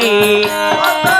A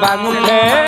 barba no.